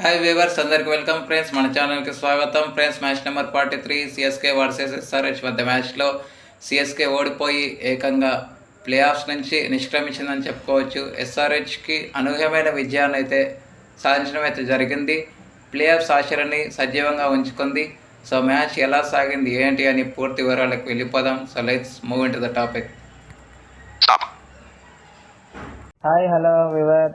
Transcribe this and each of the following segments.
Hi viewers అందరికి welcome friends మన ఛానల్కి స్వాగతం. Friends match number forty three CSK versus SRH వద్ద మ్యాచ్లో సిఎస్కే ఓడిపోయి ఏకంగా ప్లే ఆఫ్స్ నుంచి నిష్క్రమించిందని చెప్పుకోవచ్చు. ఎస్ఆర్హెచ్కి అనూహ్యమైన విజయాన్ని అయితే సాధించడం అయితే జరిగింది. ప్లే ఆఫ్స్ ఆశలని సజీవంగా ఉంచుకుంది. సో మ్యాచ్ ఎలా సాగింది ఏంటి అని పూర్తి వివరాలకు వెళ్ళిపోదాం. So let's move in to the topic hi hello viewer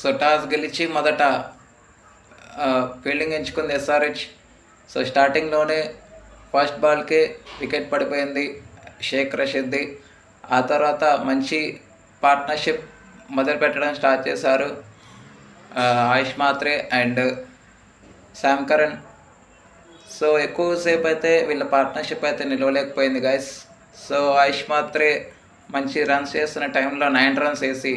so toss గెలిచి మొదట ఫీల్డింగ్ ఎంచుకుంది ఎస్ఆర్హెచ్. సో స్టార్టింగ్లోనే ఫస్ట్ బాల్కే వికెట్ పడిపోయింది షేక్ రషీద్ది. ఆ తర్వాత మంచి పార్ట్నర్షిప్ మొదలు పెట్టడం స్టార్ట్ చేశారు ఆయుష్ మాత్రే అండ్ శామ్ కరణ్. సో ఎక్కువసేపు అయితే వీళ్ళ పార్ట్నర్షిప్ అయితే నిలవలేకపోయింది గైస్ సో ఆయుష్ మాత్రే మంచి రన్స్ చేస్తున్న టైంలో నైన్ రన్స్ వేసి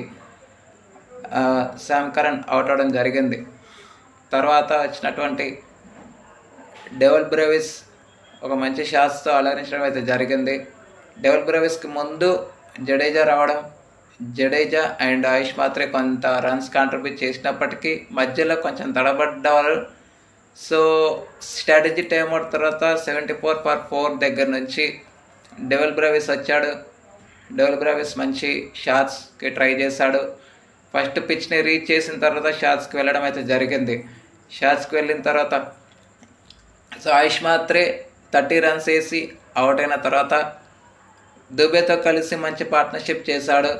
శామ్ కరణ్ అవుట్ అవడం జరిగింది. తర్వాత వచ్చినటువంటి డెవల్ బ్రేవిస్ ఒక మంచి షాట్స్తో అలరించడం అయితే జరిగింది. డెవల్ బ్రేవిస్కి ముందు జడేజా రావడం జడేజా అండ్ ఆయుష్ మాత్రే కొంత రన్స్ కాంట్రిబ్యూట్ చేసినప్పటికీ మధ్యలో కొంచెం తడబడ్డవారు సో స్ట్రాటజీ టైం అవుట్ తర్వాత సెవెంటీ ఫోర్ ఫర్ ఫోర్ దగ్గర నుంచి డెవల్ బ్రేవిస్ వచ్చాడు. డెవల్ బ్రేవిస్ మంచి షాట్స్కి ట్రై చేశాడు. ఫస్ట్ పిచ్ని రీచ్ చేసిన తర్వాత షార్ట్స్కి వెళ్ళడం అయితే జరిగింది. షార్ట్స్కి వెళ్ళిన తర్వాత సో ఆయుష్ మాత్రే థర్టీ రన్స్ వేసి అవుట్ అయిన తర్వాత దుబేతో కలిసి మంచి పార్ట్నర్షిప్ చేశాడు.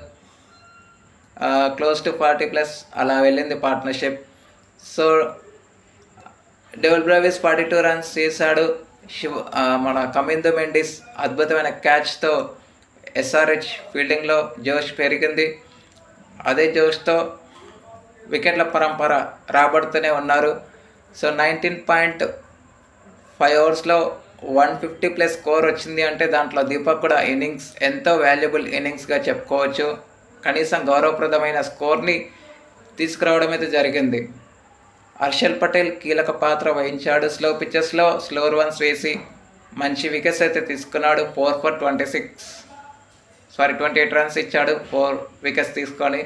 క్లోజ్ టు ఫార్టీ ప్లస్ అలా వెళ్ళింది partnership. So Dewald Brevis forty two runs చేశాడు. శివ మన కమిందు మెండిస్ అద్భుతమైన క్యాచ్తో ఎస్ఆర్హెచ్ ఫీల్డింగ్లో జోష్ పెరిగింది. అదే జోష్తో వికెట్ల పరంపర రాబడుతూనే ఉన్నారు. సో నైన్టీన్ పాయింట్ ఫైవ్ అవర్స్లో వన్ ఫిఫ్టీ ప్లస్ స్కోర్ వచ్చింది అంటే దాంట్లో దీపక్ కూడా ఇన్నింగ్స్ ఎంతో వాల్యుబుల్ ఇన్నింగ్స్గా చెప్పుకోవచ్చు. కనీసం గౌరవప్రదమైన స్కోర్ని తీసుకురావడం అయితే జరిగింది. హర్షల్ పటేల్ కీలక పాత్ర వహించాడు. స్లో పిచ్చెస్లో స్లోర్ వన్స్ వేసి మంచి వికెట్స్ అయితే తీసుకున్నాడు. Four for twenty six. Sorry twenty eight runs ఇచ్చాడు ఫోర్ వికెట్స్ తీసుకొని.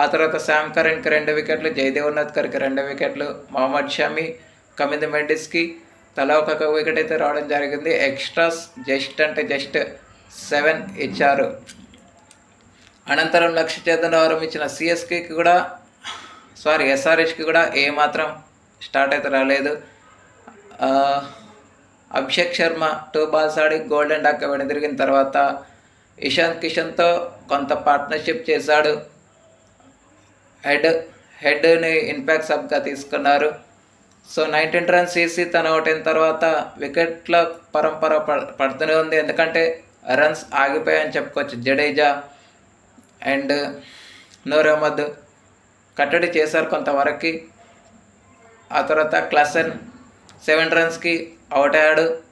ఆ తర్వాత శామ్ కరణ్కి రెండు వికెట్లు జయదేవ్ ఉన్నత్కర్కి రెండు వికెట్లు మొహమ్మద్ షమి కమింద్ మెండిస్కి తలా ఒక వికెట్ అయితే రావడం జరిగింది. ఎక్స్ట్రాస్ జస్ట్ అంటే జస్ట్ సెవెన్ ఇచ్చారు. అనంతరం లక్ష్య చేతనవరం ఇచ్చిన సిఎస్కేకి కూడా సారీ ఎస్ఆర్హెచ్కి కూడా ఏమాత్రం స్టార్ట్ అయితే రాలేదు. అభిషేక్ శర్మ టూ బాల్స్ ఆడి గోల్డెన్ డాక్ వెనుదిరిగిన తర్వాత ఇషాంత్ కిషన్తో కొంత పార్ట్నర్షిప్ చేశాడు. హెడ్ హెడ్ని ఇంపాక్ట్ సబ్గా తీసుకున్నారు. సో నైన్టీన్ రన్స్ వేసి తను అవుట్ అయిన తర్వాత వికెట్ల పరంపర ప- పడుతూనే ఉంది. ఎందుకంటే రన్స్ ఆగిపోయాయని చెప్పుకోవచ్చు. జడేజా అండ్ నూర్ అహ్మద్ కట్టడి చేశారు కొంతవరకు. ఆ తర్వాత క్లసన్ సెవెన్ రన్స్కి అవుట్ అయ్యాడు.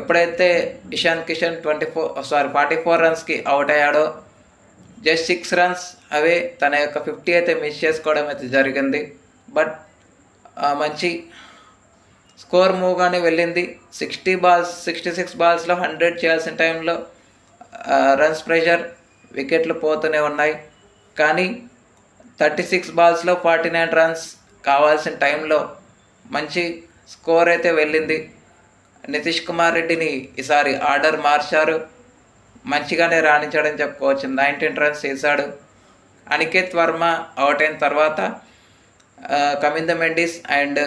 ఎప్పుడైతే Ishan Kishan twenty four sorry forty four రన్స్కి out అయ్యాడో జస్ట్ సిక్స్ రన్స్ అవే తన యొక్క ఫిఫ్టీ అయితే మిస్ చేసుకోవడం అయితే జరిగింది. బట్ మంచి స్కోర్ మూవ్గానే వెళ్ళింది. సిక్స్టీ బాల్స్ సిక్స్టీ సిక్స్ బాల్స్లో హండ్రెడ్ చేయాల్సిన టైంలో రన్స్ ప్రెషర్ వికెట్లు పోతూనే ఉన్నాయి. కానీ థర్టీ సిక్స్ బాల్స్లో ఫార్టీ నైన్ రన్స్ కావాల్సిన టైంలో మంచి స్కోర్ అయితే వెళ్ళింది. నితీష్ కుమార్ రెడ్డిని ఈసారి ఆర్డర్ మార్చారు. మంచిగానే రాణించాడని చెప్పుకోవచ్చు. నైన్టీన్ రన్స్ చేశాడు. అనికేత్ వర్మ అవుట్ అయిన తర్వాత కమింద మెండిస్ అండ్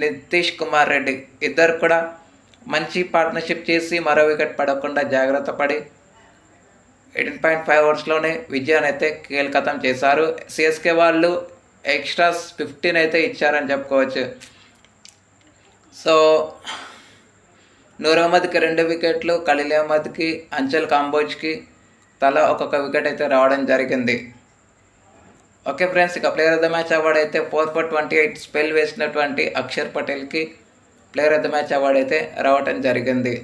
నితీష్ కుమార్ రెడ్డి ఇద్దరు కూడా మంచి పార్ట్నర్షిప్ చేసి మరో వికెట్ పడకుండా జాగ్రత్త పడి ఎయిటీన్ పాయింట్ ఫైవ్ అవర్స్లోనే విజయాన్ని అయితే కీలకతం చేశారు. సిఎస్కే వాళ్ళు ఎక్స్ట్రాస్ ఫిఫ్టీన్ అయితే ఇచ్చారని చెప్పుకోవచ్చు. సో నూర్ అహ్మద్కి రెండు వికెట్లు ఖలీల్ అహ్మద్కి అంచల్ కాంబోజ్కి తల ఒక్కొక్క వికెట్ అయితే రావడం జరిగింది. ఓకే ఫ్రెండ్స్ ఇక player of the match award అయితే four for twenty eight spell వేసినటువంటి Akshar పటేల్కి player of the match award అయితే రావటం జరిగింది.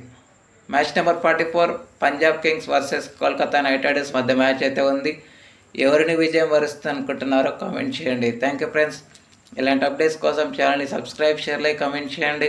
Match number forty four Punjab Kings versus Kolkata Knight Riders మధ్య మ్యాచ్ అయితే ఉంది. ఎవరిని విజయం వరుస్తుంది అనుకుంటున్నారో కామెంట్ చేయండి. Thank you friends. ఇలాంటి అప్డేట్స్ కోసం ఛానల్ని సబ్స్క్రైబ్ షేర్ లైక్ కామెంట్ చేయండి.